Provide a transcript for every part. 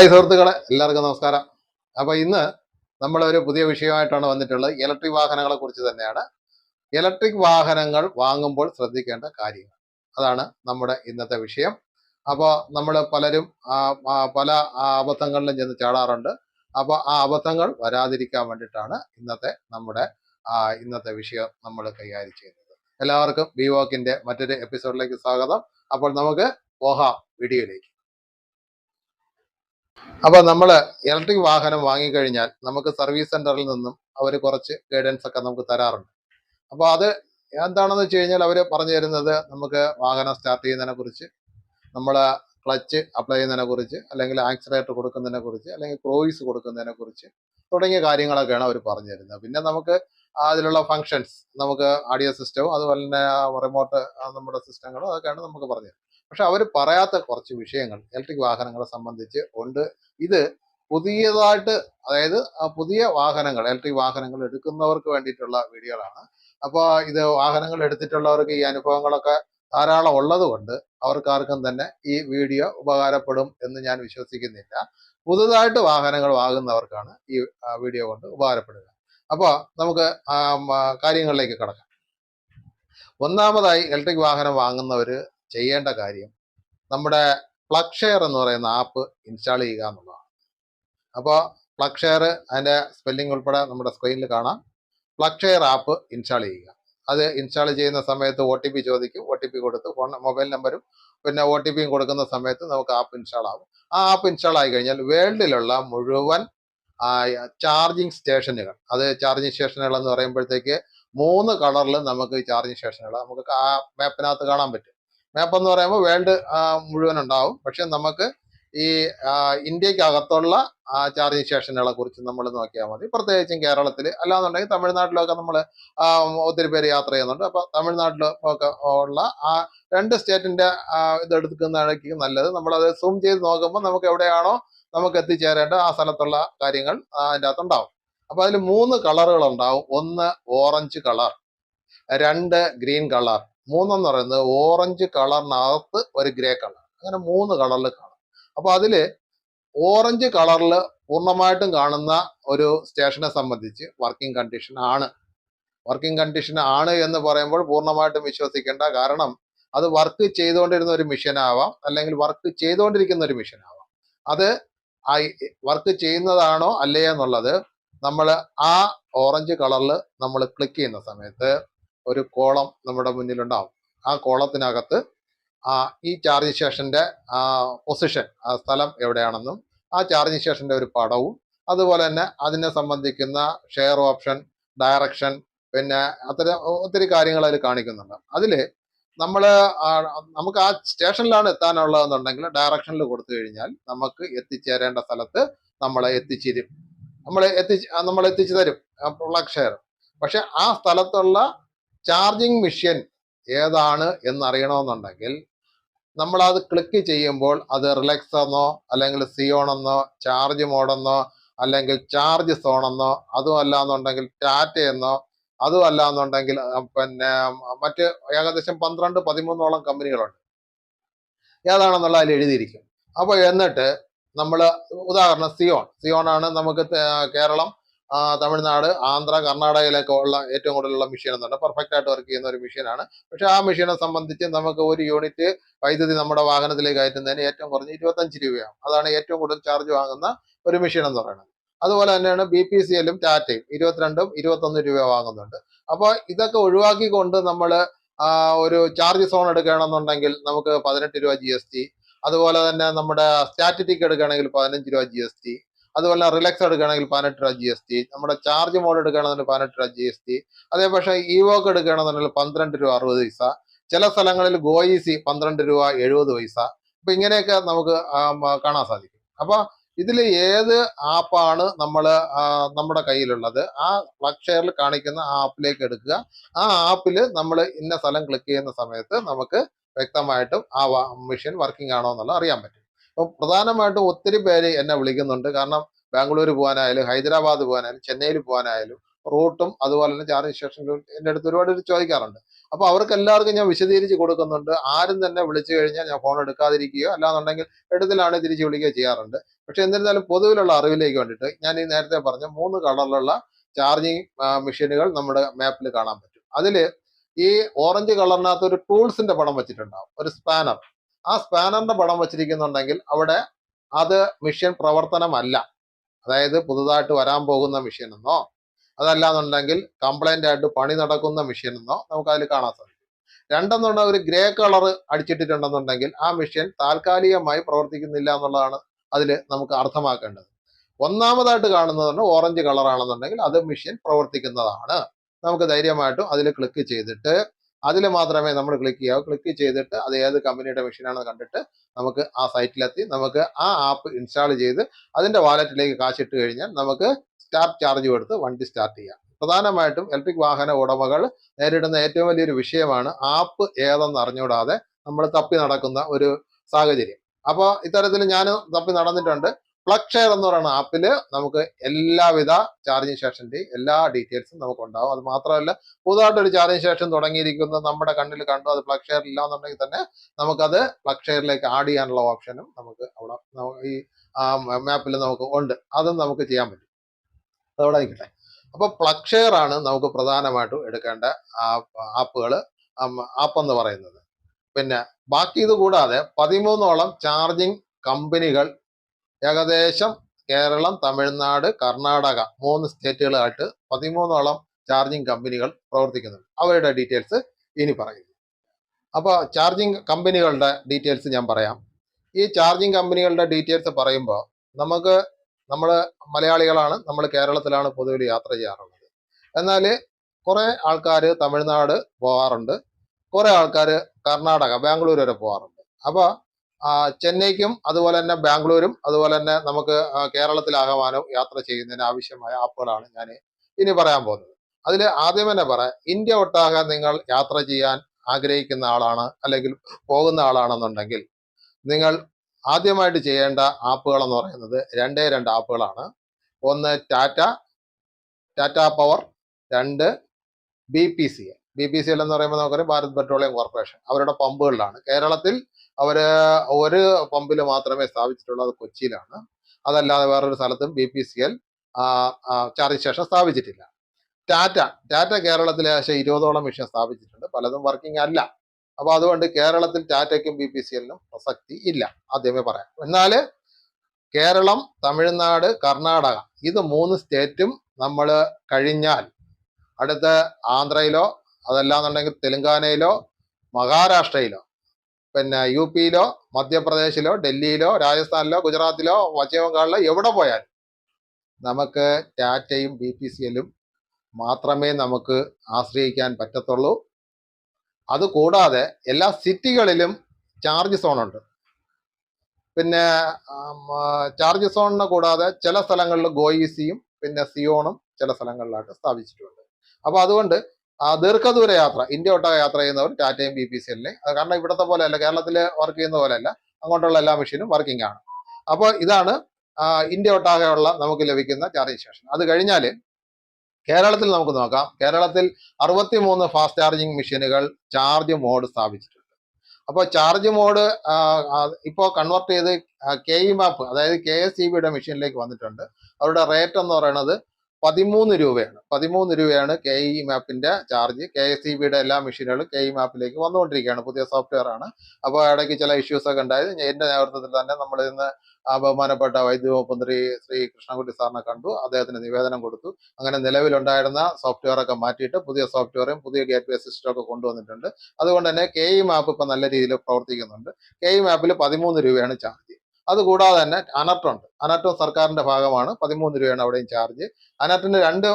Hi സുഹൃത്തുക്കളെ എല്ലാവർക്കും നമസ്കാരം. അപ്പോൾ ഇന്ന് നമ്മളൊരു പുതിയ വിഷയമായിട്ടാണ് വന്നിട്ടുള്ളത്. ഇലക്ട്രിക് വാഹനങ്ങളെ കുറിച്ച് തന്നെയാണ്. ഇലക്ട്രിക് വാഹനങ്ങൾ വാങ്ങുമ്പോൾ ശ്രദ്ധിക്കേണ്ട കാര്യങ്ങൾ. അതാണ് നമ്മുടെ ഇന്നത്തെ വിഷയം. അപ്പോൾ നമ്മൾ പലരും പല അബദ്ധങ്ങളിലും ചെന്ന് ചാടാറുണ്ട്. അപ്പോൾ ആ അബദ്ധങ്ങൾ വരാതിരിക്കാൻ വേണ്ടിയിട്ടാണ് ഇന്നത്തെ നമ്മുടെ ഇന്നത്തെ വിഷയം നമ്മൾ കൈകാര്യം ചെയ്യുന്നത്. എല്ലാവർക്കും ബി വോക്കിന്റെ മറ്റൊരു എപ്പിസോഡിലേക്ക് സ്വാഗതം. അപ്പോൾ നമുക്ക് പോകാം വീഡിയോയിലേക്ക്. അപ്പോൾ നമ്മൾ ഇലക്ട്രിക് വാഹനം വാങ്ങിക്കഴിഞ്ഞാൽ നമുക്ക് സർവീസ് സെന്ററിൽ നിന്നും അവർ കുറച്ച് ഗൈഡൻസ് ഒക്കെ നമുക്ക് തരാറുണ്ട്. അപ്പോൾ അത് എന്താണെന്ന് വെച്ച് കഴിഞ്ഞാൽ അവർ പറഞ്ഞു തരുന്നത് നമുക്ക് വാഹനം സ്റ്റാർട്ട് ചെയ്യുന്നതിനെ കുറിച്ച് നമ്മൾ ക്ലച്ച് അപ്ലൈ ചെയ്യുന്നതിനെ കുറിച്ച് അല്ലെങ്കിൽ ആക്സിലേറ്റർ കൊടുക്കുന്നതിനെ കുറിച്ച് അല്ലെങ്കിൽ ക്രോയിസ് കൊടുക്കുന്നതിനെ കുറിച്ച് തുടങ്ങിയ കാര്യങ്ങളൊക്കെയാണ് അവർ പറഞ്ഞു തരുന്നത്. പിന്നെ നമുക്ക് അതിലുള്ള ഫങ്ഷൻസ് നമുക്ക് ആഡിയോ സിസ്റ്റവും അതുപോലെ തന്നെ റിമോട്ട് നമ്മുടെ സിസ്റ്റങ്ങളും അതൊക്കെയാണ് നമുക്ക് പറഞ്ഞു തരുന്നത്. പക്ഷെ അവർ പറയാത്ത കുറച്ച് വിഷയങ്ങൾ ഇലക്ട്രിക് വാഹനങ്ങളെ സംബന്ധിച്ച് ഉണ്ട്. ഇത് പുതിയതായിട്ട് അതായത് പുതിയ വാഹനങ്ങൾ ഇലക്ട്രിക് വാഹനങ്ങൾ എടുക്കുന്നവർക്ക് വേണ്ടിയിട്ടുള്ള വീഡിയോകളാണ്. അപ്പോൾ ഇത് വാഹനങ്ങൾ എടുത്തിട്ടുള്ളവർക്ക് ഈ അനുഭവങ്ങളൊക്കെ ധാരാളം ഉള്ളതുകൊണ്ട് അവർക്കാർക്കും തന്നെ ഈ വീഡിയോ ഉപകാരപ്പെടും എന്ന് ഞാൻ വിശ്വസിക്കുന്നില്ല. പുതുതായിട്ട് വാഹനങ്ങൾ വാങ്ങുന്നവർക്കാണ് ഈ വീഡിയോ കൊണ്ട് ഉപകാരപ്പെടുക. അപ്പോൾ നമുക്ക് കാര്യങ്ങളിലേക്ക് കടക്കാം. ഒന്നാമതായി ഇലക്ട്രിക് വാഹനം വാങ്ങുന്നവർ ചെയ്യേണ്ട കാര്യം നമ്മുടെ പ്ലഗ് ഷെയർ എന്ന് പറയുന്ന ആപ്പ് ഇൻസ്റ്റാൾ ചെയ്യുക എന്നുള്ളതാണ്. അപ്പോൾ പ്ലഗ് ഷെയർ അതിന്റെ സ്പെല്ലിംഗ് ഉൾപ്പെടെ നമ്മുടെ സ്ക്രീനിൽ കാണാം. പ്ലഗ് ഷെയർ ആപ്പ് ഇൻസ്റ്റാൾ ചെയ്യുക. അത് ഇൻസ്റ്റാൾ ചെയ്യുന്ന സമയത്ത് ഒ ടി പി ചോദിക്കും. ഒ ടി പി കൊടുത്ത് ഫോൺ മൊബൈൽ നമ്പരും പിന്നെ ഒ ടി പിയും കൊടുക്കുന്ന സമയത്ത് നമുക്ക് ആപ്പ് ഇൻസ്റ്റാൾ ആവും. ആ ആപ്പ് ഇൻസ്റ്റാൾ ആയി കഴിഞ്ഞാൽ വേൾഡിലുള്ള മുഴുവൻ ചാർജിങ് സ്റ്റേഷനുകൾ അത് ചാർജിങ് സ്റ്റേഷനുകൾ എന്ന് പറയുമ്പോഴത്തേക്ക് മൂന്ന് കളറിൽ നമുക്ക് ചാർജിങ് സ്റ്റേഷനുകൾ നമുക്ക് ആ മാപ്പിനകത്ത് കാണാൻ പറ്റും. മാപ്പ് എന്ന് പറയുമ്പോൾ വേൾഡ് മുഴുവൻ ഉണ്ടാവും. പക്ഷെ നമുക്ക് ഈ ഇന്ത്യക്കകത്തുള്ള ചാർജിങ് സ്റ്റേഷനുകളെ കുറിച്ച് നമ്മൾ നോക്കിയാൽ മതി. പ്രത്യേകിച്ചും കേരളത്തിൽ അല്ലാന്നുണ്ടെങ്കിൽ തമിഴ്നാട്ടിലൊക്കെ നമ്മൾ ഒത്തിരി പേര് യാത്ര ചെയ്യുന്നുണ്ട്. അപ്പോൾ തമിഴ്നാട്ടിൽ ഒക്കെ ഉള്ള ആ രണ്ട് സ്റ്റേറ്റിന്റെ ഇത് എടുക്കുന്നതായിരിക്കും നല്ലത്. നമ്മളത് സൂം ചെയ്ത് നോക്കുമ്പോൾ നമുക്ക് എവിടെയാണോ നമുക്ക് എത്തിച്ചേരേണ്ട ആ സ്ഥലത്തുള്ള കാര്യങ്ങൾ അതിന്റെ അകത്ത് ഉണ്ടാവും. അപ്പോൾ അതിൽ മൂന്ന് കളറുകൾ ഉണ്ടാവും. ഒന്ന് ഓറഞ്ച് കളർ രണ്ട് ഗ്രീൻ കളർ മൂന്നെന്ന് പറയുന്നത് ഓറഞ്ച് കളറിനകത്ത് ഒരു ഗ്രേ കളർ അങ്ങനെ മൂന്ന് കളറിൽ കാണാം. അപ്പോൾ അതിൽ ഓറഞ്ച് കളറിൽ പൂർണമായിട്ടും കാണുന്ന ഒരു സ്റ്റേഷനെ സംബന്ധിച്ച് വർക്കിംഗ് കണ്ടീഷൻ ആണ്. വർക്കിംഗ് കണ്ടീഷൻ ആണ് എന്ന് പറയുമ്പോൾ പൂർണമായിട്ടും വിശ്വസിക്കേണ്ട കാരണം അത് വർക്ക് ചെയ്തുകൊണ്ടിരുന്ന ഒരു മിഷൻ ആവാം അല്ലെങ്കിൽ വർക്ക് ചെയ്തുകൊണ്ടിരിക്കുന്ന ഒരു മിഷൻ ആവാം. അത് വർക്ക് ചെയ്യുന്നതാണോ അല്ലേ എന്നുള്ളത് നമ്മൾ ആ ഓറഞ്ച് കളറിൽ നമ്മൾ ക്ലിക്ക് ചെയ്യുന്ന സമയത്ത് ഒരു കോളം നമ്മുടെ മുന്നിലുണ്ടാവും. ആ കോളത്തിനകത്ത് ആ ഈ ചാർജിങ് സ്റ്റേഷന്റെ പൊസിഷൻ ആ സ്ഥലം എവിടെയാണെന്നും ആ ചാർജിങ് സ്റ്റേഷന്റെ ഒരു പടവും അതുപോലെ തന്നെ അതിനെ സംബന്ധിക്കുന്ന ഷെയർ ഓപ്ഷൻ ഡയറക്ഷൻ പിന്നെ അത്തരം ഒത്തിരി കാര്യങ്ങൾ അതിൽ കാണിക്കുന്നുണ്ട്. അതിൽ നമ്മൾ നമുക്ക് ആ സ്റ്റേഷനിലാണ് എത്താനുള്ളതെന്നുണ്ടെങ്കിൽ ഡയറക്ഷനിൽ കൊടുത്തു കഴിഞ്ഞാൽ നമുക്ക് എത്തിച്ചേരേണ്ട സ്ഥലത്ത് നമ്മളെ എത്തിച്ചേരും. നമ്മൾ എത്തി നമ്മൾ എത്തിച്ചു തരും പ്ലഗ് ഷെയർ പക്ഷെ ആ സ്ഥലത്തുള്ള ചാർജിങ് മെഷീൻ ഏതാണ് എന്നറിയണമെന്നുണ്ടെങ്കിൽ അത് ക്ലിക്ക് ചെയ്യുമ്പോൾ അത് റിലാക്സ് എന്നോ അല്ലെങ്കിൽ സിയോൺ എന്നോ ചാർജ് മോഡെന്നോ അല്ലെങ്കിൽ ചാർജ് സോൺ എന്നോ അതും അല്ല എന്നുണ്ടെങ്കിൽ ടാറ്റ എന്നോ അതും അല്ല എന്നുണ്ടെങ്കിൽ പിന്നെ മറ്റ് ഏകദേശം പന്ത്രണ്ട് പതിമൂന്നോളം കമ്പനികളുണ്ട്. ഏതാണെന്നുള്ള അതിൽ എഴുതിയിരിക്കും. അപ്പോൾ എന്നിട്ട് നമ്മൾ ഉദാഹരണം സിയോൺ സിയോൺ ആണ് നമുക്ക് കേരളം തമിഴ്നാട് ആന്ധ്ര കർണാടകയിലൊക്കെ ഉള്ള ഏറ്റവും കൂടുതലുള്ള മെഷീൻ എന്നുണ്ട് പെർഫെക്റ്റ് ആയിട്ട് വർക്ക് ചെയ്യുന്ന ഒരു മെഷീനാണ് പക്ഷെ ആ മെഷീനെ സംബന്ധിച്ച് നമുക്ക് ഒരു യൂണിറ്റ് വൈദ്യുതി നമ്മുടെ വാഹനത്തിലേക്ക് കയറ്റുന്നതിന് ഏറ്റവും കുറഞ്ഞ് ഇരുപത്തഞ്ച് രൂപയാണ്. അതാണ് ഏറ്റവും കൂടുതൽ ചാർജ് വാങ്ങുന്ന ഒരു മെഷീൻ എന്ന് പറയുന്നത്. അതുപോലെ തന്നെയാണ് ബി പി സി എല്ലും ടാറ്റയും ഇരുപത്തിരണ്ടും ഇരുപത്തൊന്ന് രൂപ വാങ്ങുന്നുണ്ട്. അപ്പോൾ ഇതൊക്കെ ഒഴിവാക്കിക്കൊണ്ട് നമ്മൾ ഒരു ചാർജ് സോൺ എടുക്കുകയാണെന്നുണ്ടെങ്കിൽ നമുക്ക് പതിനെട്ട് രൂപ ജി അതുപോലെ തന്നെ നമ്മുടെ സ്റ്റാറ്റിറ്റിക് എടുക്കുകയാണെങ്കിൽ പതിനഞ്ച് രൂപ ജി അതുപോലെ റിലാക്സ് എടുക്കുകയാണെങ്കിൽ പതിനെട്ട് രൂപ ജി എസ് ടി നമ്മുടെ ചാർജ് മോഡ് എടുക്കുകയാണെന്നുണ്ടെങ്കിൽ പതിനെട്ട് രൂപ ജി എസ് ടി അതേ പക്ഷേ വോക്ക് എടുക്കുകയാണെന്നുണ്ടെങ്കിൽ പന്ത്രണ്ട് രൂപ അറുപത് പൈസ. ചില സ്ഥലങ്ങളിൽ ഗോയിസി പന്ത്രണ്ട് രൂപ എഴുപത് പൈസ. അപ്പൊ ഇങ്ങനെയൊക്കെ നമുക്ക് കാണാൻ സാധിക്കും. അപ്പൊ ഇതിൽ ഏത് ആപ്പാണ് നമ്മൾ നമ്മുടെ കയ്യിലുള്ളത്? ആ പ്ലഗ് ഷെയറിൽ കാണിക്കുന്ന ആ ആപ്പിലേക്ക് എടുക്കുക. ആ ആപ്പിൽ നമ്മൾ ഇന്ന സ്ഥലം ക്ലിക്ക് ചെയ്യുന്ന സമയത്ത് നമുക്ക് വ്യക്തമായിട്ടും ആ മെഷീൻ വർക്കിംഗ് ആണോ എന്നുള്ളത് അറിയാൻ പറ്റും. അപ്പം പ്രധാനമായിട്ടും ഒത്തിരി പേര് എന്നെ വിളിക്കുന്നുണ്ട്. കാരണം ബാംഗ്ലൂർ പോകാനായാലും ഹൈദരാബാദ് പോകാനായാലും ചെന്നൈയിൽ പോകാനായാലും റൂട്ടും അതുപോലെ തന്നെ ചാർജിങ് സ്റ്റേഷനിലും എന്റെ അടുത്ത് ഒരുപാട് ചോദിക്കാറുണ്ട്. അപ്പോൾ അവർക്ക് എല്ലാവർക്കും ഞാൻ വിശദീകരിച്ച് കൊടുക്കുന്നുണ്ട്. ആരും തന്നെ വിളിച്ചു കഴിഞ്ഞാൽ ഞാൻ ഫോൺ എടുക്കാതിരിക്കുകയോ അല്ലാന്നുണ്ടെങ്കിൽ എടുത്തിലാണ് തിരിച്ച് വിളിക്കുകയോ ചെയ്യാറുണ്ട്. പക്ഷേ എന്നിരുന്നാലും പൊതുവിലുള്ള അറിവിലേക്ക് വേണ്ടിയിട്ട് ഞാൻ ഈ നേരത്തെ പറഞ്ഞ മൂന്ന് കളറിലുള്ള ചാർജിങ് മെഷീനുകൾ നമ്മുടെ മാപ്പിൽ കാണാൻ പറ്റും. അതിൽ ഈ ഓറഞ്ച് കളറിനകത്ത് ഒരു ടൂൾസിന്റെ പടം വെച്ചിട്ടുണ്ടാവും. ഒരു സ്പാനർ. ആ സ്പാനറിന്റെ പടം വച്ചിരിക്കുന്നുണ്ടെങ്കിൽ അവിടെ അത് മിഷൻ പ്രവർത്തനമല്ല. അതായത് പുതുതായിട്ട് വരാൻ പോകുന്ന മെഷീൻ എന്നോ അതല്ലാന്നുണ്ടെങ്കിൽ കംപ്ലൈന്റ് ആയിട്ട് പണി നടക്കുന്ന മെഷീൻ എന്നോ നമുക്ക് അതിൽ കാണാൻ സാധിക്കും. രണ്ടെന്നുള്ള ഒരു ഗ്രേ കളർ അടിച്ചിട്ടിട്ടുണ്ടെന്നുണ്ടെങ്കിൽ ആ മിഷ്യൻ താൽക്കാലികമായി പ്രവർത്തിക്കുന്നില്ല എന്നുള്ളതാണ് അതിൽ നമുക്ക് അർത്ഥമാക്കേണ്ടത്. ഒന്നാമതായിട്ട് കാണുന്നതാണ് ഓറഞ്ച് കളറാണെന്നുണ്ടെങ്കിൽ അത് മിഷ്യൻ പ്രവർത്തിക്കുന്നതാണ്. നമുക്ക് ധൈര്യമായിട്ടും അതിൽ ക്ലിക്ക് ചെയ്തിട്ട് അതിൽ മാത്രമേ നമ്മൾ ക്ലിക്ക് ചെയ്യാവൂ. ക്ലിക്ക് ചെയ്തിട്ട് അത് ഏത് കമ്പനിയുടെ മെഷീനാണെന്ന് കണ്ടിട്ട് നമുക്ക് ആ സൈറ്റിലെത്തി നമുക്ക് ആ ആപ്പ് ഇൻസ്റ്റാൾ ചെയ്ത് അതിന്റെ വാലറ്റിലേക്ക് കാശിട്ട് കഴിഞ്ഞാൽ നമുക്ക് സ്റ്റാർട്ട് ചാർജ് കൊടുത്ത് വണ്ടി സ്റ്റാർട്ട് ചെയ്യാം. പ്രധാനമായിട്ടും ഇലക്ട്രിക് വാഹന ഉടമകൾ നേരിടുന്ന ഏറ്റവും വലിയൊരു വിഷയമാണ് ആപ്പ് ഏതെന്ന് അറിഞ്ഞുകൂടാതെ നമ്മൾ തപ്പി നടക്കുന്ന ഒരു സാഹചര്യം. അപ്പോൾ ഇത്തരത്തിൽ ഞാൻ തപ്പി നടന്നിട്ടുണ്ട്. പ്ലഗ് ഷെയർ എന്ന് പറയുന്ന ആപ്പിൽ നമുക്ക് എല്ലാവിധ ചാർജിങ് സ്റ്റേഷന്റെയും എല്ലാ ഡീറ്റെയിൽസും നമുക്ക് ഉണ്ടാവും അത് മാത്രമല്ല പുതുതായിട്ട് ഒരു ചാർജിങ് സ്റ്റേഷൻ തുടങ്ങിയിരിക്കുന്നത് നമ്മുടെ കണ്ണിൽ കണ്ടു അത് പ്ലഗ് ഷെയർ ഇല്ല എന്നുണ്ടെങ്കിൽ തന്നെ നമുക്കത് പ്ലഗ് ഷെയറിലേക്ക് ആഡ് ചെയ്യാനുള്ള ഓപ്ഷനും നമുക്ക് അവിടെ ഈ മാപ്പിൽ നമുക്ക് ഉണ്ട്. അതും നമുക്ക് ചെയ്യാൻ പറ്റും. അതവിടെ നിൽക്കട്ടെ. അപ്പൊ പ്ലഗ് ഷെയർ ആണ് നമുക്ക് പ്രധാനമായിട്ടും എടുക്കേണ്ട ആപ്പുകൾ ആപ്പ് എന്ന് പറയുന്നത്. പിന്നെ ബാക്കി ഇത് കൂടാതെ പതിമൂന്നോളം ചാർജിങ് കമ്പനികൾ ഏകദേശം കേരളം തമിഴ്നാട് കർണാടക മൂന്ന് സ്റ്റേറ്റുകളായിട്ട് പതിമൂന്നോളം ചാർജിങ് കമ്പനികൾ പ്രവർത്തിക്കുന്നുണ്ട്. അവരുടെ ഡീറ്റെയിൽസ് ഇനി പറയുന്നു അപ്പോൾ ചാർജിങ് കമ്പനികളുടെ ഡീറ്റെയിൽസ് ഞാൻ പറയാം. ഈ ചാർജിങ് കമ്പനികളുടെ ഡീറ്റെയിൽസ് പറയുമ്പോൾ നമുക്ക് നമ്മൾ മലയാളികളാണ് നമ്മൾ കേരളത്തിലാണ് പൊതുവിൽ യാത്ര ചെയ്യാറുള്ളത്. എന്നാൽ കുറേ ആൾക്കാർ തമിഴ്നാട് പോകാറുണ്ട് കുറേ ആൾക്കാർ കർണാടക ബാംഗ്ലൂർ വരെ പോകാറുണ്ട് അപ്പോൾ ചെന്നൈക്കും അതുപോലെ തന്നെ ബാംഗ്ലൂരും അതുപോലെ തന്നെ നമുക്ക് കേരളത്തിലാകമാനം യാത്ര ചെയ്യുന്നതിന് ആവശ്യമായ ആപ്പുകളാണ് ഞാൻ ഇനി പറയാൻ പോകുന്നത്. അതിൽ ആദ്യം തന്നെ പറയാം ഇന്ത്യ ഒട്ടാകെ നിങ്ങൾ യാത്ര ചെയ്യാൻ ആഗ്രഹിക്കുന്ന ആളാണ് അല്ലെങ്കിൽ പോകുന്ന ആളാണെന്നുണ്ടെങ്കിൽ നിങ്ങൾ ആദ്യമായിട്ട് ചെയ്യേണ്ട ആപ്പുകൾ എന്ന് പറയുന്നത് രണ്ടേ രണ്ട് ആപ്പുകളാണ്. ഒന്ന് ടാറ്റ ടാറ്റ പവർ രണ്ട് B P C B P C L എന്ന് പറയുമ്പോൾ നമുക്കറിയാം ഭാരത് പെട്രോളിയം കോർപ്പറേഷൻ. അവരുടെ പമ്പുകളിലാണ്. കേരളത്തിൽ അവർ ഒരു പമ്പിൽ മാത്രമേ സ്ഥാപിച്ചിട്ടുള്ളൂ. അത് കൊച്ചിയിലാണ്. അതല്ലാതെ വേറൊരു സ്ഥലത്തും B P C L charge station സ്ഥാപിച്ചിട്ടില്ല. Tata Tata കേരളത്തിൽ ഏകദേശം ഇരുപതോളം മെഷീൻ സ്ഥാപിച്ചിട്ടുണ്ട്. പലതും വർക്കിംഗ് അല്ല. അപ്പോൾ അതുകൊണ്ട് കേരളത്തിൽ ടാറ്റയ്ക്കും ബി പി സി എല്ലിനും പ്രസക്തി ഇല്ല. ആദ്യമേ പറയാം. എന്നാൽ കേരളം തമിഴ്നാട് കർണാടക ഇത് മൂന്ന് സ്റ്റേറ്റും നമ്മൾ കഴിഞ്ഞാൽ അടുത്ത ആന്ധ്രയിലോ അതല്ലാന്നുണ്ടെങ്കിൽ തെലുങ്കാനയിലോ മഹാരാഷ്ട്രയിലോ പിന്നെ യു പിയിലോ മധ്യപ്രദേശിലോ ഡൽഹിയിലോ രാജസ്ഥാനിലോ ഗുജറാത്തിലോ പശ്ചിമ ബംഗാളിലോ എവിടെ പോയാലും നമുക്ക് ടാറ്റയും ബി പി സി എല്ലും മാത്രമേ നമുക്ക് ആശ്രയിക്കാൻ പറ്റത്തുള്ളൂ. അതുകൂടാതെ എല്ലാ സിറ്റികളിലും ചാർജ് സോണുണ്ട്. പിന്നെ ചാർജ് സോണിനെ കൂടാതെ ചില സ്ഥലങ്ങളിൽ ഗോയിസിയും പിന്നെ സിയോണും ചില സ്ഥലങ്ങളിലായിട്ട് സ്ഥാപിച്ചിട്ടുണ്ട്. അപ്പോൾ അതുകൊണ്ട് ദീർഘദൂര യാത്ര ഇന്ത്യ ഒട്ടാകെ യാത്ര ചെയ്യുന്നവർ ടാറ്റയും ബി പി സി എല്ലിനെ. കാരണം ഇവിടത്തെ പോലെ അല്ല കേരളത്തിൽ വർക്ക് ചെയ്യുന്ന പോലെ അല്ല അങ്ങോട്ടുള്ള എല്ലാ മെഷീനും വർക്കിംഗ് ആണ്. അപ്പോൾ ഇതാണ് ഇന്ത്യ ഒട്ടാകെയുള്ള നമുക്ക് ലഭിക്കുന്ന ചാർജിംഗ് സ്റ്റേഷൻ അത് കഴിഞ്ഞാൽ കേരളത്തിൽ നമുക്ക് നോക്കാം. കേരളത്തിൽ അറുപത്തിമൂന്ന് ഫാസ്റ്റ് ചാർജിങ് മെഷീനുകൾ ചാർജ് മോഡ് സ്ഥാപിച്ചിട്ടുണ്ട്. അപ്പോൾ ചാർജ് മോഡ് ഇപ്പോൾ കൺവെർട്ട് ചെയ്ത് കെ ഇ മാപ്പ് അതായത് കെ എസ് ഇ ബിയുടെ മെഷീനിലേക്ക് വന്നിട്ടുണ്ട്. അവരുടെ റേറ്റ് എന്ന് പറയുന്നത് പതിമൂന്ന് രൂപയാണ്. പതിമൂന്ന് രൂപയാണ് കെ ഇ മാപ്പിന്റെ ചാർജ് കെ എസ് ഇ ബിയുടെ എല്ലാ മെഷീനുകളും കെ ഇ മാപ്പിലേക്ക് വന്നുകൊണ്ടിരിക്കുകയാണ്. പുതിയ സോഫ്റ്റ്വെയർ ആണ്. അപ്പോൾ ഇടയ്ക്ക് ചില ഇഷ്യൂസ് ഒക്കെ ഉണ്ടായത് എന്റെ നേതൃത്വത്തിൽ തന്നെ നമ്മൾ ഇന്ന് ബഹുമാനപ്പെട്ട വൈദ്യുതി ശ്രീ കൃഷ്ണൻകുട്ടി സാറിനെ കണ്ടു. അദ്ദേഹത്തിന് നിവേദനം കൊടുത്തു. അങ്ങനെ നിലവിലുണ്ടായിരുന്ന സോഫ്റ്റ്വെയർ ഒക്കെ മാറ്റിയിട്ട് പുതിയ സോഫ്റ്റ്വെയറും പുതിയ ഗേറ്റ് വേ സിസ്റ്റം ഒക്കെ കൊണ്ടുവന്നിട്ടുണ്ട്. അതുകൊണ്ട് തന്നെ കെ ഇ മാപ്പ് ഇപ്പം നല്ല രീതിയിൽ പ്രവർത്തിക്കുന്നുണ്ട്. കെ ഇ മാപ്പിൽ പതിമൂന്ന് രൂപയാണ് ചാർജ് അതുകൂടാതെ തന്നെ അനർട്ടുണ്ട്. അനർട്ടും സർക്കാരിന്റെ ഭാഗമാണ്. പതിമൂന്ന് രൂപയാണ് അവിടെയും ചാർജ് അനർട്ടിന് രണ്ട്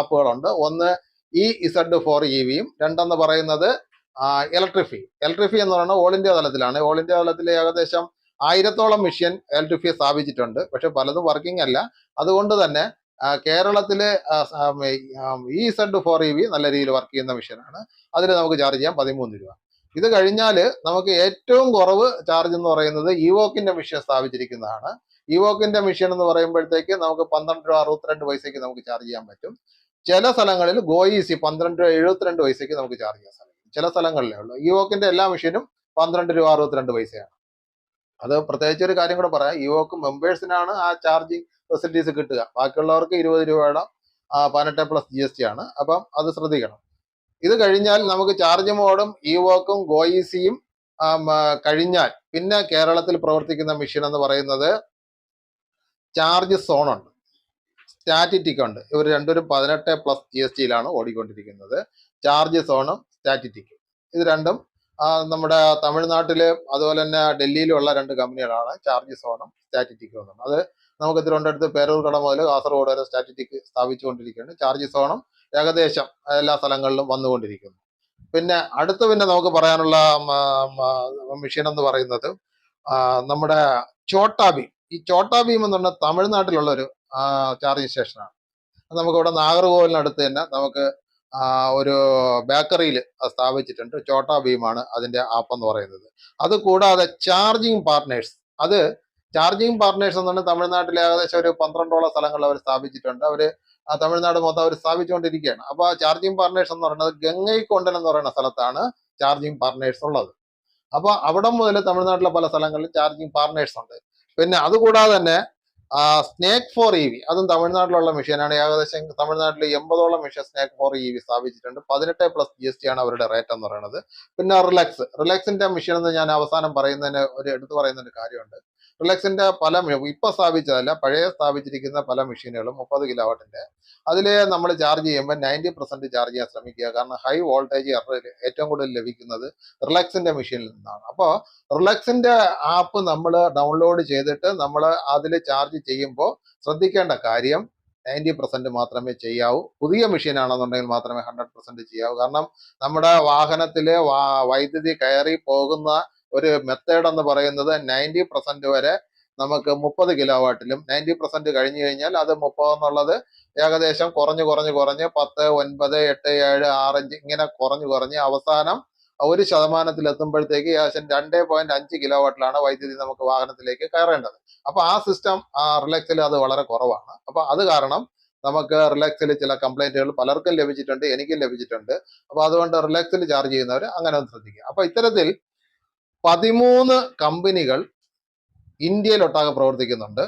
ആപ്പുകളുണ്ട് ഒന്ന് ഇ ഇസഡ് ഫോർ ഇ വിയും രണ്ടെന്ന് പറയുന്നത് ഇലക്ട്രിഫി ഇലക്ട്രിഫി എന്ന് പറയുന്നത് ഓൾ ഇന്ത്യ തലത്തിലാണ്. ഓൾ ഇന്ത്യ തലത്തിൽ ഏകദേശം ആയിരത്തോളം മിഷ്യൻ ഇലക്ട്രിഫി സ്ഥാപിച്ചിട്ടുണ്ട്. പക്ഷെ പലതും വർക്കിംഗ് അല്ല. അതുകൊണ്ട് തന്നെ കേരളത്തിലെ E Z four E V നല്ല രീതിയിൽ വർക്ക് ചെയ്യുന്ന മിഷ്യനാണ് അതിൽ നമുക്ക് ചാർജ് ചെയ്യാം പതിമൂന്ന് രൂപ. ഇത് കഴിഞ്ഞാൽ നമുക്ക് ഏറ്റവും കുറവ് ചാർജ് എന്ന് പറയുന്നത് ഇവോക്കിന്റെ മെഷീൻ സ്ഥാപിച്ചിരിക്കുന്നതാണ്. ഇവോക്കിന്റെ മെഷീൻ എന്ന് പറയുമ്പോഴത്തേക്ക് നമുക്ക് പന്ത്രണ്ട് രൂപ അറുപത്തിരണ്ട് പൈസയ്ക്ക് നമുക്ക് ചാർജ് ചെയ്യാൻ പറ്റും. ചില സ്ഥലങ്ങളിൽ ഗോയിസി പന്ത്രണ്ട് രൂപ എഴുപത്തിരണ്ട് പൈസയ്ക്ക് നമുക്ക് ചാർജ് ചെയ്യാൻ സാധിക്കും. ചില സ്ഥലങ്ങളിലേ ഉള്ളൂ. ഇവോക്കിന്റെ എല്ലാ മെഷീനും പന്ത്രണ്ട് രൂപ അറുപത്തിരണ്ട് പൈസയാണ്. അത് പ്രത്യേകിച്ച് ഒരു കാര്യം കൂടെ പറയാം. ഇവോക്ക് മെമ്പേഴ്സിനാണ് ആ ചാർജിങ് ഫെസിലിറ്റീസ് കിട്ടുക. ബാക്കിയുള്ളവർക്ക് ഇരുപത് രൂപയുടെ പതിനെട്ട് പ്ലസ് ജി ആണ്. അപ്പം അത് ശ്രദ്ധിക്കണം. ഇത് കഴിഞ്ഞാൽ നമുക്ക് ചാർജ് മോഡും ഇവോക്കും ഗോയിസിയും കഴിഞ്ഞാൽ പിന്നെ കേരളത്തിൽ പ്രവർത്തിക്കുന്ന മെഷീൻ എന്ന് പറയുന്നത് ചാർജ് സോണുണ്ട് സ്റ്റാറ്റിറ്റിക് ഉണ്ട്. ഇവർ രണ്ടുപേരും പതിനെട്ട് പ്ലസ് ജി എസ് ടിയിലാണ് ഓടിക്കൊണ്ടിരിക്കുന്നത്. ചാർജ് സോണും സ്റ്റാറ്റിറ്റിക്കും ഇത് രണ്ടും നമ്മുടെ തമിഴ്നാട്ടിൽ അതുപോലെ തന്നെ ഡൽഹിയിലുള്ള രണ്ട് കമ്പനികളാണ് ചാർജ് സോണും സ്റ്റാറ്റിറ്റിക്കും എന്നും അത് നമുക്ക് തിരുവനന്തപുരത്ത് പേരൂർക്കട മുതൽ കാസർഗോഡ് വരെ സ്റ്റാറ്റിറ്റിക് സ്ഥാപിച്ചുകൊണ്ടിരിക്കുകയാണ്. ചാർജ് സോണും ഏകദേശം എല്ലാ സ്ഥലങ്ങളിലും വന്നുകൊണ്ടിരിക്കുന്നു. പിന്നെ അടുത്ത് പിന്നെ നമുക്ക് പറയാനുള്ള മെഷീൻ എന്ന് പറയുന്നത് നമ്മുടെ ചോട്ടാ ഭീം. ഈ ചോട്ടാ ഭീം എന്ന് പറഞ്ഞാൽ തമിഴ്നാട്ടിലുള്ള ഒരു ചാർജിങ് സ്റ്റേഷനാണ് നമുക്കിവിടെ നാഗർകോവിലിനടുത്ത് തന്നെ നമുക്ക് ഒരു ബേക്കറിയിൽ സ്ഥാപിച്ചിട്ടുണ്ട്. ചോട്ടാ ഭീമാണ് അതിന്റെ ആപ്പ് എന്ന് പറയുന്നത്. അത് കൂടാതെ ചാർജിങ് പാർട്ട്നേഴ്സ് അത് ചാർജിങ് പാർട്ട്നേഴ്സ് എന്ന് പറഞ്ഞാൽ തമിഴ്നാട്ടിലെ ഏകദേശം ഒരു പന്ത്രണ്ടോളം സ്ഥലങ്ങളിൽ അവർ സ്ഥാപിച്ചിട്ടുണ്ട്. അവർ ആ തമിഴ്നാട് മൊത്തം അവർ സ്ഥാപിച്ചുകൊണ്ടിരിക്കുകയാണ്. അപ്പൊ ആ ചാർജിങ് പാർട്ണേഴ്സ് എന്ന് പറയുന്നത് ഗംഗൈക്കൊണ്ടൻ എന്ന് പറയുന്ന സ്ഥലത്താണ് ചാർജിങ് പാർട്ണേഴ്സ് ഉള്ളത്. അപ്പൊ അവിടെ മുതൽ തമിഴ്നാട്ടിലെ പല സ്ഥലങ്ങളിലും ചാർജിങ് പാർട്ണേഴ്സ് ഉണ്ട്. പിന്നെ അതുകൂടാതെ തന്നെ സ്നേക്ക് ഫോർ ഇ വി അതും തമിഴ്നാട്ടിലുള്ള മെഷീനാണ് ഏകദേശം തമിഴ്നാട്ടിൽ എൺപതോളം machine snake four E V സ്ഥാപിച്ചിട്ടുണ്ട്. പതിനെട്ട് പ്ലസ് ജി എസ് ടി ആണ് അവരുടെ റേറ്റ് എന്ന് പറയുന്നത്. പിന്നെ റിലാക്സ് റിലാക്സിന്റെ മെഷീൻ എന്ന് ഞാൻ അവസാനം പറയുന്നതിന് ഒരു എടുത്തു പറയുന്ന ഒരു കാര്യമുണ്ട്. റിലാക്സിന്റെ പല ഇപ്പൊ സ്ഥാപിച്ചതല്ല പഴയ സ്ഥാപിച്ചിരിക്കുന്ന പല മെഷീനുകളും മുപ്പത് കിലോ വാട്ടിന്റെ അതിൽ നമ്മൾ ചാർജ് ചെയ്യുമ്പോൾ നയന്റി പെർസെന്റ് ചാർജ് ചെയ്യാൻ ശ്രമിക്കുക. കാരണം ഹൈ വോൾട്ടേജ് ഏറ്റവും കൂടുതൽ ലഭിക്കുന്നത് റിലാക്സിന്റെ മെഷീനിൽ നിന്നാണ്. അപ്പോൾ റിലാക്സിന്റെ ആപ്പ് നമ്മൾ ഡൗൺലോഡ് ചെയ്തിട്ട് നമ്മൾ അതിൽ ചാർജ് ചെയ്യുമ്പോൾ ശ്രദ്ധിക്കേണ്ട കാര്യം നയന്റി പെർസെന്റ് മാത്രമേ ചെയ്യാവൂ. പുതിയ മെഷീൻ ആണെന്നുണ്ടെങ്കിൽ മാത്രമേ ഹൺഡ്രഡ് പെർസെന്റ് ചെയ്യാവൂ. കാരണം നമ്മുടെ വാഹനത്തിൽ വൈദ്യുതി കയറി പോകുന്ന ഒരു മെത്തേഡ് എന്ന് പറയുന്നത് നയന്റി പെർസെന്റ് വരെ നമുക്ക് മുപ്പത് കിലോ വാട്ടിലും നയന്റി പെർസെന്റ് കഴിഞ്ഞു കഴിഞ്ഞാൽ അത് മുപ്പത് എന്നുള്ളത് ഏകദേശം കുറഞ്ഞ് കുറഞ്ഞ് കുറഞ്ഞ് പത്ത് ഒൻപത് എട്ട് ഏഴ് ആറഞ്ച് ഇങ്ങനെ കുറഞ്ഞ് കുറഞ്ഞ് അവസാനം ഒരു ശതമാനത്തിൽ എത്തുമ്പോഴത്തേക്ക് ഏകദേശം രണ്ടേ പോയിന്റ് അഞ്ച് കിലോ വാട്ടിലാണ് വൈദ്യുതി നമുക്ക് വാഹനത്തിലേക്ക് കയറേണ്ടത്. അപ്പൊ ആ സിസ്റ്റം റിലാക്സിൽ അത് വളരെ കുറവാണ്. അപ്പൊ അത് കാരണം നമുക്ക് റിലാക്സിൽ ചില കംപ്ലൈന്റുകൾ പലർക്കും ലഭിച്ചിട്ടുണ്ട് എനിക്കും ലഭിച്ചിട്ടുണ്ട്. അപ്പൊ അതുകൊണ്ട് റിലാക്സിൽ ചാർജ് ചെയ്യുന്നവർ അങ്ങനെ ഒന്ന് ശ്രദ്ധിക്കുക. അപ്പൊ ഇത്തരത്തിൽ പതിമൂന്ന് കമ്പനികൾ ഇന്ത്യയിലൊട്ടാകെ പ്രവർത്തിക്കുന്നുണ്ട്.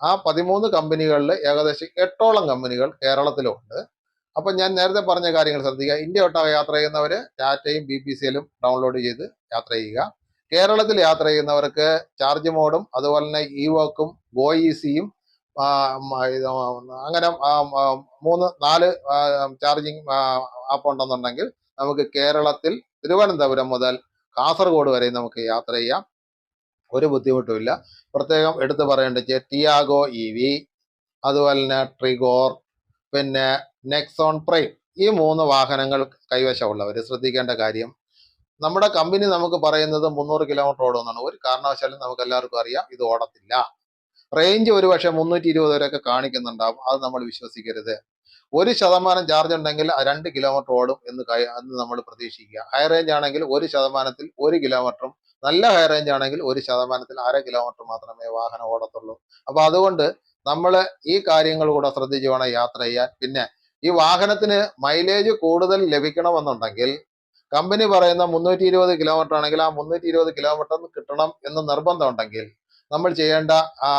ആ പതിമൂന്ന് കമ്പനികളിൽ ഏകദേശം എട്ടോളം കമ്പനികൾ കേരളത്തിലുമുണ്ട് അപ്പൊ ഞാൻ നേരത്തെ പറഞ്ഞ കാര്യങ്ങൾ ശ്രദ്ധിക്കുക. ഇന്ത്യ ഒട്ടാകെ യാത്ര ചെയ്യുന്നവർ ടാറ്റയും ബി പി സിയിലും ഡൗൺലോഡ് ചെയ്ത് യാത്ര ചെയ്യുക. കേരളത്തിൽ യാത്ര ചെയ്യുന്നവർക്ക് ചാർജ് മോഡും അതുപോലെ തന്നെ ഇ ഗോയിസിയും അങ്ങനെ ഈസിയും അങ്ങനെ മൂന്ന് നാല് ചാർജിങ് ആപ്പ് ഉണ്ടെന്നുണ്ടെങ്കിൽ നമുക്ക് കേരളത്തിൽ തിരുവനന്തപുരം മുതൽ കാസർഗോഡ് വരെ നമുക്ക് യാത്ര ചെയ്യാം. ഒരു ബുദ്ധിമുട്ടുമില്ല പ്രത്യേകം എടുത്തു പറയേണ്ടത് ടിയാഗോ ഇ വി അതുപോലെ തന്നെ ട്രിഗോർ പിന്നെ നെക്സോൺ പ്രൈം ഈ മൂന്ന് വാഹനങ്ങൾ കൈവശമുള്ളവർ ശ്രദ്ധിക്കേണ്ട കാര്യം നമ്മുടെ കമ്പനി നമുക്ക് പറയുന്നത് മുന്നൂറ് കിലോമീറ്റർ ഓടുമെന്നാണ്. ഒരു കാരണവശാലും നമുക്ക് എല്ലാവർക്കും അറിയാം ഇത് ഓടത്തില്ല. റേഞ്ച് ഒരു പക്ഷേ മുന്നൂറ്റി ഇരുപത് വരെയൊക്കെ കാണിക്കുന്നുണ്ടാവും. അത് നമ്മൾ വിശ്വസിക്കരുത്. ഒരു ശതമാനം ചാർജ് ഉണ്ടെങ്കിൽ രണ്ട് കിലോമീറ്റർ ഓടും എന്ന് അന്ന് നമ്മൾ പ്രതീക്ഷിക്കുക. ഹൈ റേഞ്ച് ആണെങ്കിൽ ഒരു ശതമാനത്തിൽ ഒരു കിലോമീറ്ററും നല്ല ഹൈ റേഞ്ച് ആണെങ്കിൽ ഒരു ശതമാനത്തിൽ അര കിലോമീറ്റർ മാത്രമേ വാഹനം ഓടത്തുള്ളൂ. അപ്പൊ അതുകൊണ്ട് നമ്മൾ ഈ കാര്യങ്ങൾ കൂടെ ശ്രദ്ധിച്ച് വേണം യാത്ര ചെയ്യാൻ. പിന്നെ ഈ വാഹനത്തിന് മൈലേജ് കൂടുതൽ ലഭിക്കണമെന്നുണ്ടെങ്കിൽ കമ്പനി പറയുന്ന മുന്നൂറ്റി ഇരുപത് കിലോമീറ്റർ ആണെങ്കിൽ ആ മുന്നൂറ്റി ഇരുപത് കിലോമീറ്റർ കിട്ടണം എന്ന് നിർബന്ധമുണ്ടെങ്കിൽ നമ്മൾ ചെയ്യേണ്ട ആ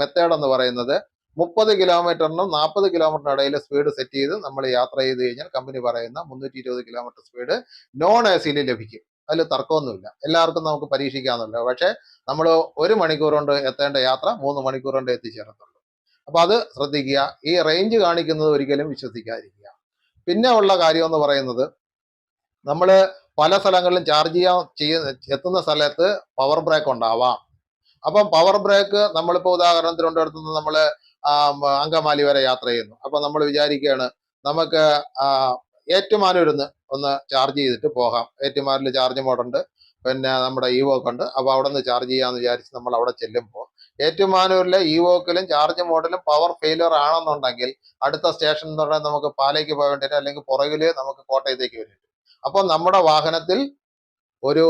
മെത്തേഡ് എന്ന് പറയുന്നത് മുപ്പത് കിലോമീറ്ററിനും നാൽപ്പത് കിലോമീറ്ററിനും ഇടയിൽ സ്പീഡ് സെറ്റ് ചെയ്ത് നമ്മൾ യാത്ര ചെയ്ത് കഴിഞ്ഞാൽ കമ്പനി പറയുന്ന മുന്നൂറ്റി ഇരുപത് കിലോമീറ്റർ സ്പീഡ് നോൺ എ സിയിൽ ലഭിക്കും. അതിൽ തർക്കമൊന്നുമില്ല. എല്ലാവർക്കും നമുക്ക് പരീക്ഷിക്കാമെന്നല്ലോ പക്ഷേ നമ്മൾ ഒരു മണിക്കൂർ കൊണ്ട് എത്തേണ്ട യാത്ര മൂന്ന് മണിക്കൂർ കൊണ്ട് എത്തിച്ചേരത്തുള്ളൂ. അപ്പൊ അത് ശ്രദ്ധിക്കുക. ഈ റേഞ്ച് കാണിക്കുന്നത് ഒരിക്കലും വിശ്വസിക്കാതിരിക്കുക. പിന്നെ ഉള്ള കാര്യം എന്ന് പറയുന്നത് നമ്മൾ പല സ്ഥലങ്ങളിലും ചാർജ് ചെയ്യാൻ ചെയ്യുന്ന എത്തുന്ന സ്ഥലത്ത് പവർ ബ്രേക്ക് ഉണ്ടാവാം. അപ്പം പവർ ബ്രേക്ക് നമ്മളിപ്പോൾ ഉദാഹരണത്തിന് തിരുവനന്തപുരത്ത് നിന്ന് നമ്മൾ അങ്കമാലി വരെ യാത്ര ചെയ്യുന്നു. അപ്പം നമ്മൾ വിചാരിക്കുകയാണ് നമുക്ക് ഏറ്റുമാനൂരിന്ന് ഒന്ന് ചാർജ് ചെയ്തിട്ട് പോകാം. ഏറ്റുമാനൂരിൽ ചാർജ് മോഡുണ്ട് പിന്നെ നമ്മുടെ ഇവോക്ക് ഉണ്ട്. അപ്പോൾ അവിടെ നിന്ന് ചാർജ് ചെയ്യാമെന്ന് വിചാരിച്ച് നമ്മൾ അവിടെ ചെല്ലുമ്പോൾ ഏറ്റുമാനൂരിലെ ഇവോക്കിലും ചാർജ് മോഡിലും പവർ ഫെയിലർ ആണെന്നുണ്ടെങ്കിൽ അടുത്ത സ്റ്റേഷൻ എന്ന് പറഞ്ഞാൽ നമുക്ക് പാലയ്ക്ക് പോകാൻ വേണ്ടിയിട്ട് അല്ലെങ്കിൽ പുറകിൽ നമുക്ക് കോട്ടയത്തേക്ക് വേണ്ടിയിട്ട് അപ്പൊ നമ്മുടെ വാഹനത്തിൽ ഒരു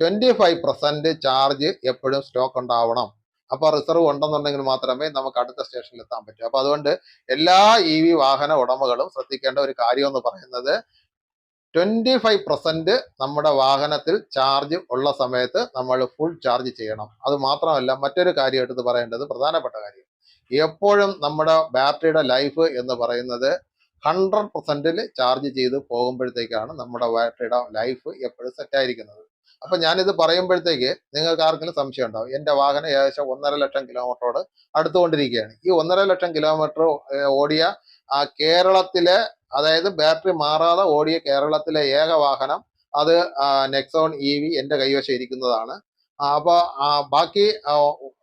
ട്വന്റി ഫൈവ് പെർസെന്റ് ചാർജ് എപ്പോഴും സ്റ്റോക്ക് ഉണ്ടാവണം. അപ്പോൾ റിസർവ് ഉണ്ടെന്നുണ്ടെങ്കിൽ മാത്രമേ നമുക്ക് അടുത്ത സ്റ്റേഷനിൽ എത്താൻ പറ്റൂ. അപ്പോൾ അതുകൊണ്ട് എല്ലാ ഇ വി വാഹന ഉടമകളും ശ്രദ്ധിക്കേണ്ട ഒരു കാര്യം എന്ന് പറയുന്നത് ട്വന്റി ഫൈവ് പെർസെന്റ് നമ്മുടെ വാഹനത്തിൽ ചാർജ് ഉള്ള സമയത്ത് നമ്മൾ ഫുൾ ചാർജ് ചെയ്യണം. അത് മാത്രമല്ല മറ്റൊരു കാര്യം എടുത്ത് പറയേണ്ടത് പ്രധാനപ്പെട്ട കാര്യം. എപ്പോഴും നമ്മുടെ ബാറ്ററിയുടെ ലൈഫ് എന്ന് പറയുന്നത് ഹൺഡ്രഡ് പെർസെന്റിൽ ചാർജ് ചെയ്ത് പോകുമ്പോഴത്തേക്കാണ് നമ്മുടെ ബാറ്ററിയുടെ ലൈഫ് എപ്പോഴും സെറ്റായിരിക്കുന്നത് അപ്പൊ ഞാനിത് പറയുമ്പോഴത്തേക്ക് നിങ്ങൾക്ക് ആർക്കെങ്കിലും സംശയം ഉണ്ടാവും എന്റെ വാഹനം ഏകദേശം ഒന്നര ലക്ഷം കിലോമീറ്ററോട് അടുത്തുകൊണ്ടിരിക്കുകയാണ്. ഈ ഒന്നര ലക്ഷം കിലോമീറ്റർ ഓടിയ ആ കേരളത്തിലെ അതായത് ബാറ്ററി മാറാതെ ഓടിയ കേരളത്തിലെ ഏക വാഹനം അത് നെക്സോൺ ഇ വി എന്റെ കൈവശം ഇരിക്കുന്നതാണ്. അപ്പോൾ ബാക്കി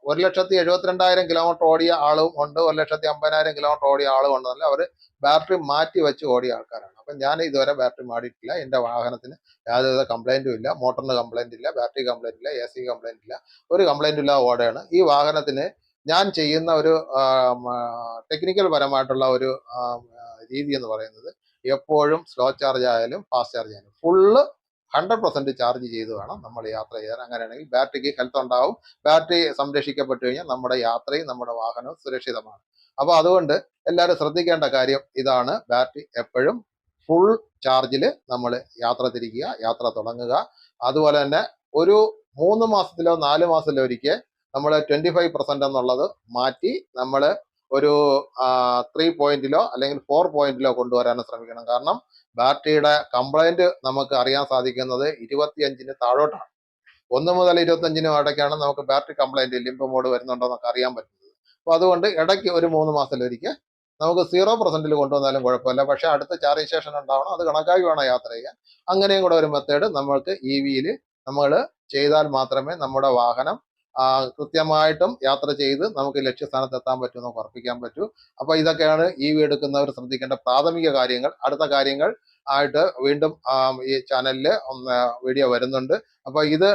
ഒരു ലക്ഷത്തി എഴുപത്തിരണ്ടായിരം കിലോമീറ്റർ ഓടിയ ആളും ഉണ്ട്. ഒരു ലക്ഷത്തി അമ്പതിനായിരം കിലോമീറ്റർ ഓടിയ ആളും ഉണ്ടെന്നല്ല അവർ ബാറ്ററി മാറ്റി വെച്ച് ഓടിയ ആൾക്കാരാണ്. അപ്പം ഞാൻ ഇതുവരെ ബാറ്ററി മാറിയിട്ടില്ല. എന്റെ വാഹനത്തിന് യാതൊരുവിധ കംപ്ലൈന്റും ഇല്ല. മോട്ടറിന് കംപ്ലൈന്റ് ഇല്ല. ബാറ്ററി കംപ്ലൈന്റ് ഇല്ല. എ സി കംപ്ലൈന്റ് ഇല്ല. ഒരു കംപ്ലൈന്റും ഇല്ലാതെ ഓടുകയാണ്. ഈ വാഹനത്തിന് ഞാൻ ചെയ്യുന്ന ഒരു ടെക്നിക്കൽ പരമായിട്ടുള്ള ഒരു രീതി എന്ന് പറയുന്നത് എപ്പോഴും സ്ലോ ചാർജ് ആയാലും ഫാസ്റ്റ് ചാർജ് ആയാലും ഫുള്ള് ഹൺഡ്രഡ് പെർസെന്റ് ചാർജ് ചെയ്ത് വേണം നമ്മൾ യാത്ര ചെയ്യാൻ. അങ്ങനെയാണെങ്കിൽ ബാറ്ററിക്ക് ഹെൽത്ത് ഉണ്ടാവും. ബാറ്ററി സംരക്ഷിക്കപ്പെട്ടു കഴിഞ്ഞാൽ നമ്മുടെ യാത്രയും നമ്മുടെ വാഹനവും സുരക്ഷിതമാണ്. അപ്പോൾ അതുകൊണ്ട് എല്ലാവരും ശ്രദ്ധിക്കേണ്ട കാര്യം ഇതാണ്. ബാറ്ററി എപ്പോഴും ഫുൾ ചാർജിൽ നമ്മൾ യാത്ര തിരിക്കുക യാത്ര തുടങ്ങുക. അതുപോലെ തന്നെ ഒരു മൂന്ന് മാസത്തിലോ നാല് മാസത്തിലോ ഒരിക്കൽ നമ്മൾ ട്വന്റി ഫൈവ് പെർസെന്റ് എന്നുള്ളത് മാറ്റി നമ്മൾ ഒരു ത്രീ പോയിന്റിലോ അല്ലെങ്കിൽ ഫോർ പോയിന്റിലോ കൊണ്ടുവരാൻ ശ്രമിക്കണം. കാരണം ബാറ്ററിയുടെ കംപ്ലൈന്റ് നമുക്ക് അറിയാൻ സാധിക്കുന്നത് ഇരുപത്തിയഞ്ചിന് താഴോട്ടാണ്. ഒന്ന് മുതൽ ഇരുപത്തഞ്ചിനും ഇടയ്ക്കാണ് നമുക്ക് ബാറ്ററി കംപ്ലൈന്റ് ലിംബ് മോഡ് വരുന്നുണ്ടോ എന്നൊക്കെ അറിയാൻ പറ്റുന്നത്. അപ്പോൾ അതുകൊണ്ട് ഇടയ്ക്ക് ഒരു മൂന്ന് മാസത്തിലൊരിക്കൽ നമുക്ക് സീറോ പെർസെന്റിൽ കൊണ്ടുവന്നാലും കുഴപ്പമില്ല. പക്ഷേ അടുത്ത ചാർജിങ് സ്റ്റേഷൻ ഉണ്ടാവണം അത് കണക്കാക്കി വേണം യാത്ര ചെയ്യാൻ. അങ്ങനെയും കൂടെ ഒരു മെത്തേഡ് നമ്മൾക്ക് ഇ വിയിൽ നമ്മൾ ചെയ്താൽ മാത്രമേ നമ്മുടെ വാഹനം കൃത്യമായിട്ടും യാത്ര ചെയ്ത് നമുക്ക് ലക്ഷ്യസ്ഥാനത്ത് എത്താൻ പറ്റും നമുക്ക് ഉറപ്പിക്കാൻ പറ്റൂ. അപ്പോൾ ഇതൊക്കെയാണ് ഈ എടുക്കുന്നവർ ശ്രദ്ധിക്കേണ്ട പ്രാഥമിക കാര്യങ്ങൾ. അടുത്ത കാര്യങ്ങൾ ആയിട്ട് വീണ്ടും ഈ ചാനലിൽ വീഡിയോ വരുന്നുണ്ട്. അപ്പോൾ ഇത്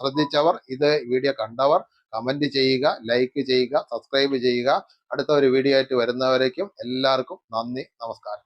ശ്രദ്ധിച്ചവർ ഇത് വീഡിയോ കണ്ടവർ കമന്റ് ചെയ്യുക ലൈക്ക് ചെയ്യുക സബ്സ്ക്രൈബ് ചെയ്യുക. അടുത്ത ഒരു വീഡിയോ ആയിട്ട് വരുന്നവരേക്കും എല്ലാവർക്കും നന്ദി നമസ്കാരം.